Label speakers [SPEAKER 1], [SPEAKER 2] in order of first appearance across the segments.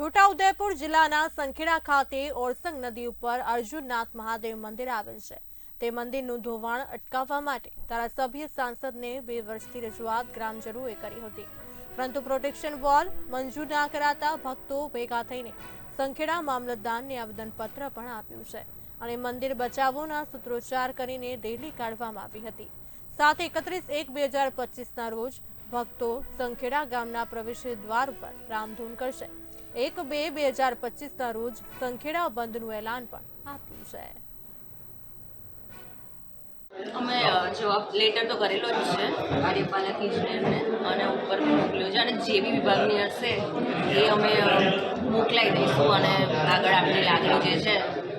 [SPEAKER 1] છોટાઉદેપુર જિલ્લાના સંખેડા ખાતે ઓરસંગ નદી ઉપર અર્જુનનાથ મહાદેવ મંદિર આવેલ છે. તે મંદિરનું ધોવાણ અટકાવવા માટે ધારાસભ્ય સાંસદને બે વર્ષથી રજૂઆત ગ્રામજનોએ કરી હતી. પરંતુ પ્રોટેક્શન વોલ મંજૂર ના કરાતા ભક્તો ભેગા થઈને સંખેડા મામલતદારને આવેદનપત્ર પણ આપ્યું છે અને મંદિર બચાવોના સૂત્રોચ્ચાર કરીને રેલી કાઢવામાં આવી હતી. સાથે એકત્રીસ એક બે હજાર પચીસના રોજ ભક્તો સંખેડા ગામના પ્રવેશ દ્વાર ઉપર રામધૂન કરશે. એક બે બે હજાર પચીસના રોજ સંખેડા બંધનું એલાન પણ આપ્યું છે.
[SPEAKER 2] અમે જવાબ લેટર તો કરેલો જ છે કાર્યપાલક ઇજનેરને અને ઉપર મોકલ્યો છે, અને જે બી વિભાગની હશે એ અમે મોકલાવી દઈશું અને આગળ આપણી લાગણી જે છે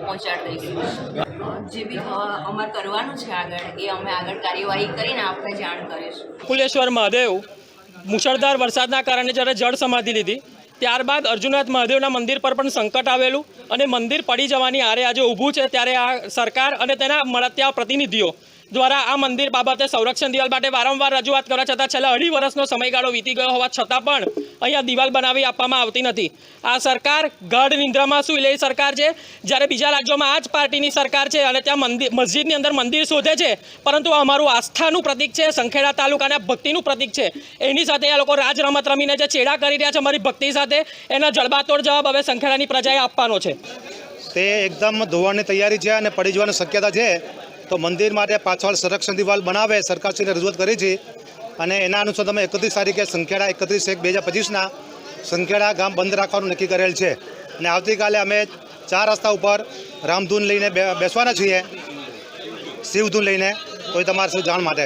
[SPEAKER 2] પહોંચાડી દઈશું. જે બી અમારે કરવાનું છે આગળ, એ અમે આગળ કાર્યવાહી કરીને આપણે જાણ કરીશું.
[SPEAKER 3] કુલેશ્વર મહાદેવ, મુશળધાર વરસાદના કારણે જ્યારે જળ સમાધિ લીધી, ત્યારબાદ અર્જુનાથ મહાદેવના મંદિર પર પણ સંકટ આવેલું અને મંદિર પડી જવાની આરે આજે ઊભું છે, ત્યારે આ સરકાર અને તેના મળત્યા પ્રતિનિધિઓ દ્વારા આ મંદિર બાબતે સંરક્ષણ દિવાલ માટે વારંવાર રજૂઆત કરવા છતાં છેલ્લા અઢી વર્ષનો સમયગાળો વીતી ગયો હોવા છતાં પણ અહીંયા દિવાલ બનાવી આપવામાં આવતી નથી. આ સરકાર ગઢ નિંદ્રામાં શું એ સરકાર છે. જ્યારે બીજા રાજ્યોમાં આ જ પાર્ટીની સરકાર છે અને ત્યાં મંદિર, મસ્જિદની અંદર મંદિર શોધે છે. પરંતુ અમારું આસ્થાનું પ્રતિક છે, સંખેડા તાલુકાના ભક્તિનું પ્રતિક છે. એની સાથે આ લોકો રાજ રમત રમીને જે છેડા કરી રહ્યા છે અમારી ભક્તિ સાથે, એના જડબાતોડ જવાબ હવે સંખેડાની પ્રજાએ આપવાનો છે.
[SPEAKER 4] તે એકદમ ધોવાની તૈયારી છે અને પડી જવાની શક્યતા છે. તો મંદિર માટે પાછળ સંરક્ષણ દિવાલ બનાવે સરકારશ્રીને રજૂઆત કરી છે. અને એના અનુસાર તમે એકત્રીસ તારીખે સંખેડા એકત્રીસ એક બે હજાર પચીસના સંખેડા ગામ બંધ રાખવાનું નક્કી કરેલ છે. અને આવતીકાલે અમે ચાર રસ્તા ઉપર રામધૂન લઈને બેસવાના છીએ. શિવધૂન લઈને. એ તમારા સૌ જાણ માટે.